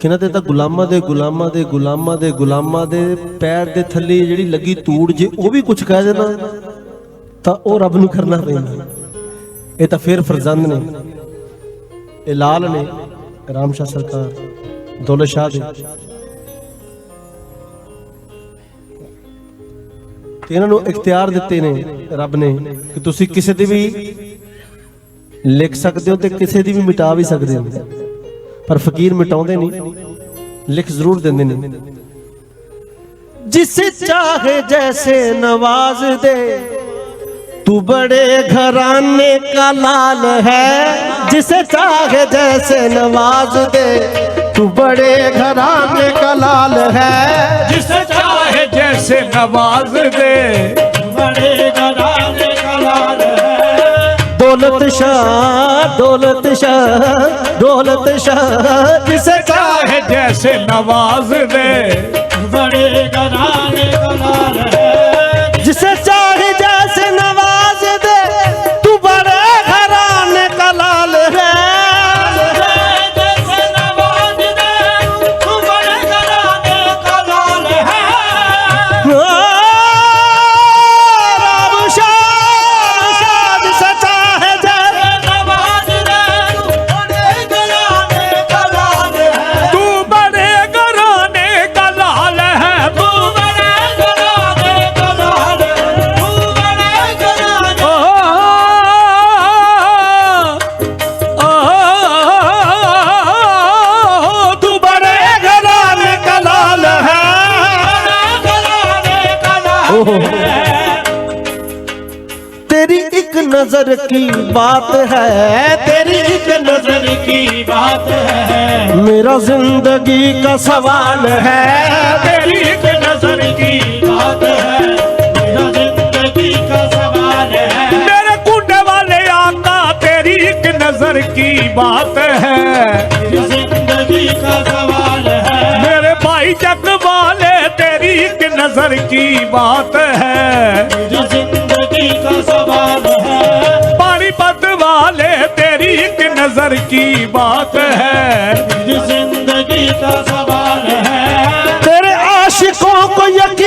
ਕਿਨਾਂ ਤੇ ਤਾਂ ਗੁਲਾਮਾਂ ਦੇ ਗੁਲਾਮਾਂ ਦੇ ਗੁਲਾਮਾਂ ਦੇ ਗੁਲਾਮਾਂ ਦੇ ਪੈਰ ਦੇ ਥੱਲੇ ਜਿਹੜੀ ਲੱਗੀ ਤੂੜ ਜੇ ਉਹ ਵੀ ਕੁਝ ਕਹਿ ਦੇਣਾ, ਤਾਂ ਉਹ ਰੱਬ ਨੂੰ ਕਰਨਾ ਪੈਂਦਾ। ਇਹ ਤਾਂ ਫਿਰ ਫਰਜ਼ੰਦ ਨੇ। ਇਹ ਲਾਲ ਨੇ, ਰਾਮ ਸ਼ਾਹ ਸਰਕਾਰ, ਦੌਲਤ ਸ਼ਾਹ ਦੇ। ਤੇ ਇਹਨਾਂ ਨੂੰ ਇਖਤਿਆਰ ਦਿੱਤੇ ਨੇ ਰੱਬ ਨੇ ਕਿ ਤੁਸੀਂ ਕਿਸੇ ਦੀ ਵੀ ਲਿਖ ਸਕਦੇ ਹੋ ਤੇ ਕਿਸੇ ਦੀ ਵੀ ਮਿਟਾ ਵੀ ਸਕਦੇ ਹੋ। ਪਰ ਫਕੀਰ ਮਿਟਾਉਂਦੇ ਨਹੀਂ, ਲਿਖ ਜ਼ਰੂਰ ਦਿੰਦੇ ਨੇ। ਜਿਸੇ ਚਾਹੇ ਜੈਸੇ ਨਵਾਜ਼ ਦੇ تو بڑے گھرانے کا لال ہے، جسے چاہے جیسے نواز دے۔ تو بڑے گھرانے کا لال ہے، جسے چاہے جیسے نواز دے۔ بڑے گھرانے کا لال ہے۔ دولت شاہ دولت شاہ دولت شاہ، جسے چاہے جیسے نواز دے۔ بڑے گھرانے نظر کی بات ہے، تیری ایک نظر کی بات ہے۔ میرا زندگی کا سوال ہے، تیری ایک نظر کی بات ہے۔ میرے کوٹے والے آقا، تیری ایک نظر کی بات ہے۔ زندگی کا سوال میرے بھائی جگ والے، تیری ایک نظر کی بات ہے۔ نظر کی بات ہے۔ زندگی کا سوال ہے۔ تیرے عاشقوں کو یقین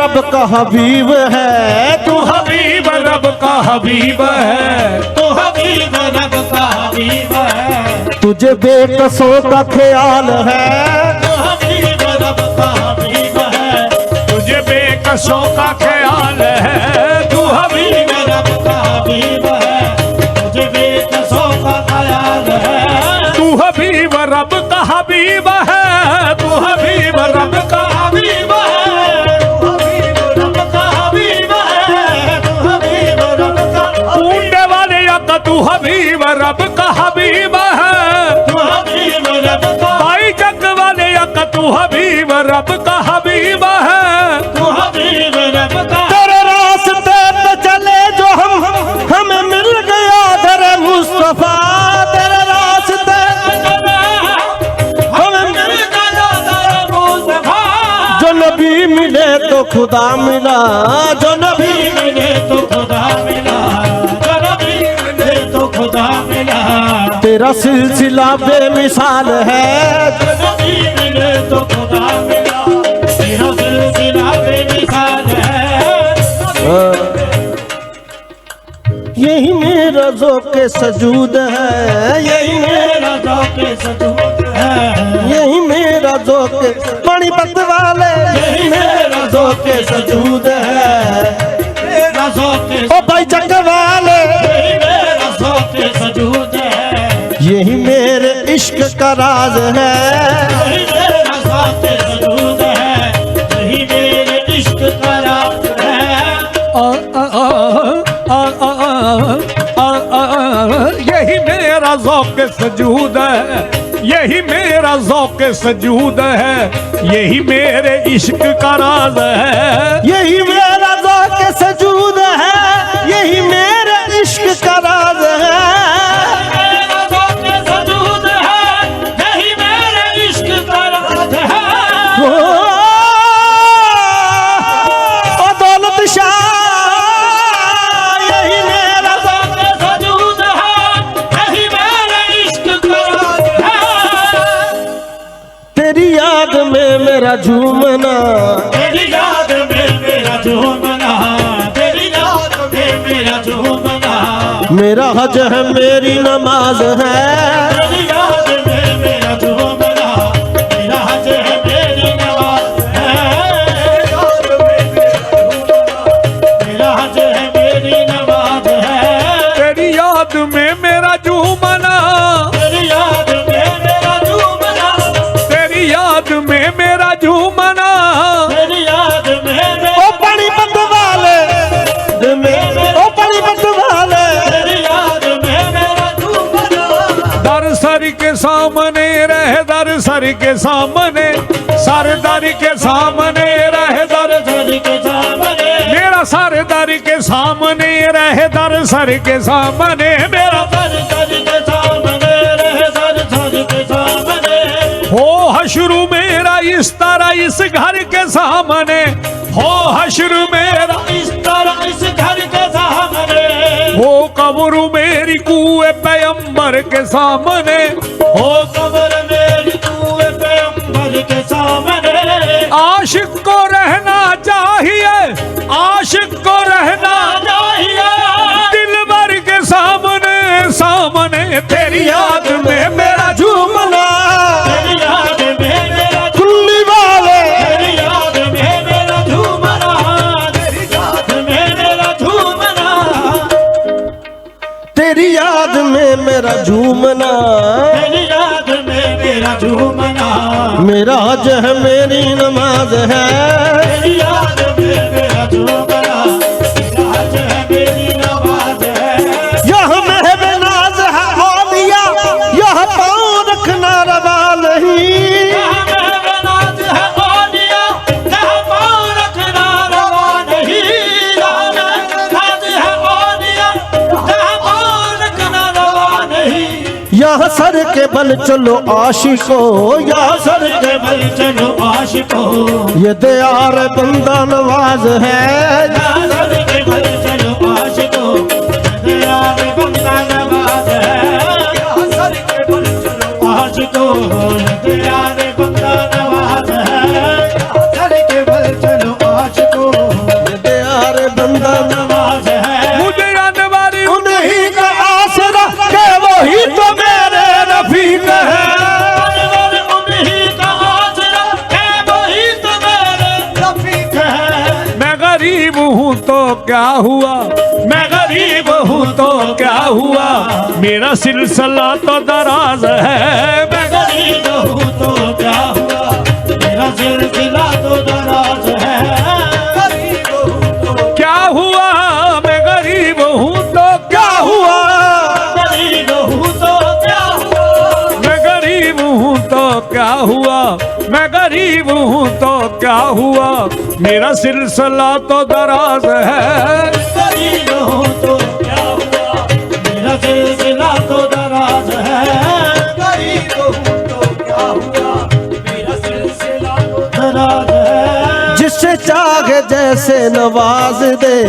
رب کا حبیب ہے تو حبیب رب کا حبیب ہے۔ تو حبیب رب کا حبیب ہے۔ تجھے بے قصوں کا خیال ہے۔ تو حبیب رب کا حبیب ہے۔ تجھے بے قصوں کا خیال ہے۔ تجھے کا خیال ہے۔ رب کا حبیب ہے تو حبیب رب کا حبیب ہے بھائی جگ والے اک تو حبیب رب کا حبیب ہے تیرے راستے پہ چلے جو ہم ہمیں مل گیا در مصطفیٰ راستے ملے تو خدا ملا جو نبی ملے تو خدا ملا تیرا سلسلہ بے مثال ہے۔ ہاں۔ یہی میرا ذوق سجود ہے۔ یہی میرا ذوق سجود ہے یہی میرا ذوق بڑی پت والے یہی میرا ذوق سجود ہے او بھائی چکر والے۔ کا راز ہے۔ ہے۔ یہی میرا ذوق سجود ہے۔ یہی میرا ذوق سجود ہے۔ یہی میرے عشق کا راز ہے۔ یہی میرا ذوق سجود ہے۔ یہی میرے عشق کا جھومنا۔ میرا حج ہے میری نماز ہے۔ سرداری کے سامنے، سرداری کے سامنے رہ در کے سامنے۔ میرا سرداری کے سامنے رہ در کے سامنے۔ میرا سرداری کے سامنے رہ در کے سامنے۔ ہو حشرو میرا اس طرح اس گھر کے سامنے۔ ہو حشر میرا اس طرح اس گھر کے سامنے۔ ہو قبر میری کوئے پیمبر کے سامنے۔ ہو قبر تیری یاد میں میرا جھومنا تیری یاد میں میرا جھومنا میرا جھومنا ہے میری نماز ہے یاد میں میرا جھومنا کے بل چلو عاشقو، یا سر کے بل چلو عاشقو۔ یہ دیار بندہ نواز ہے۔ کیا ہوا؟ میں غریب ہوں تو کیا ہوا؟ میرا سلسلہ تو دراز ہے۔ میں غریب ہوں تو کیا ہوا؟ میرا سلسلہ تو دراز ہے۔ کیا ہوا؟ میں غریب ہوں تو کیا ہوا؟ غریب ہوں تو کیا ہوا؟ میں غریب ہوں تو کیا ہوا؟ میں غریب ہوں تو کیا ہوا؟ میرا سلسلہ تو دراز ہے۔ تو جسے چاہے جیسے نواز دے۔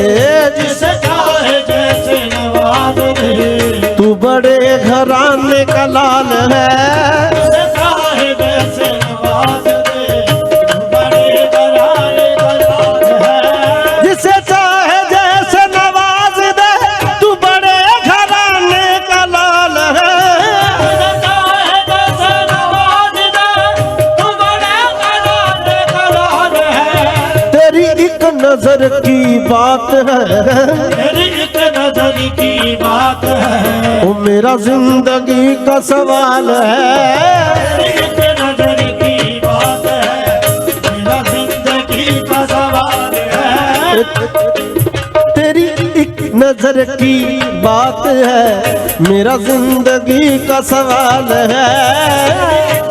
جسے چاہے جیسے نواز دے۔ تو بڑے گھران کا لال ہے۔ نظر کی بات ہے۔ نظر کی بات ہے۔ وہ میرا زندگی ہے۔ میرا زندگی کا سوال ہے۔ تیری ایک نظر کی بات ہے۔ میرا زندگی کا سوال ہے۔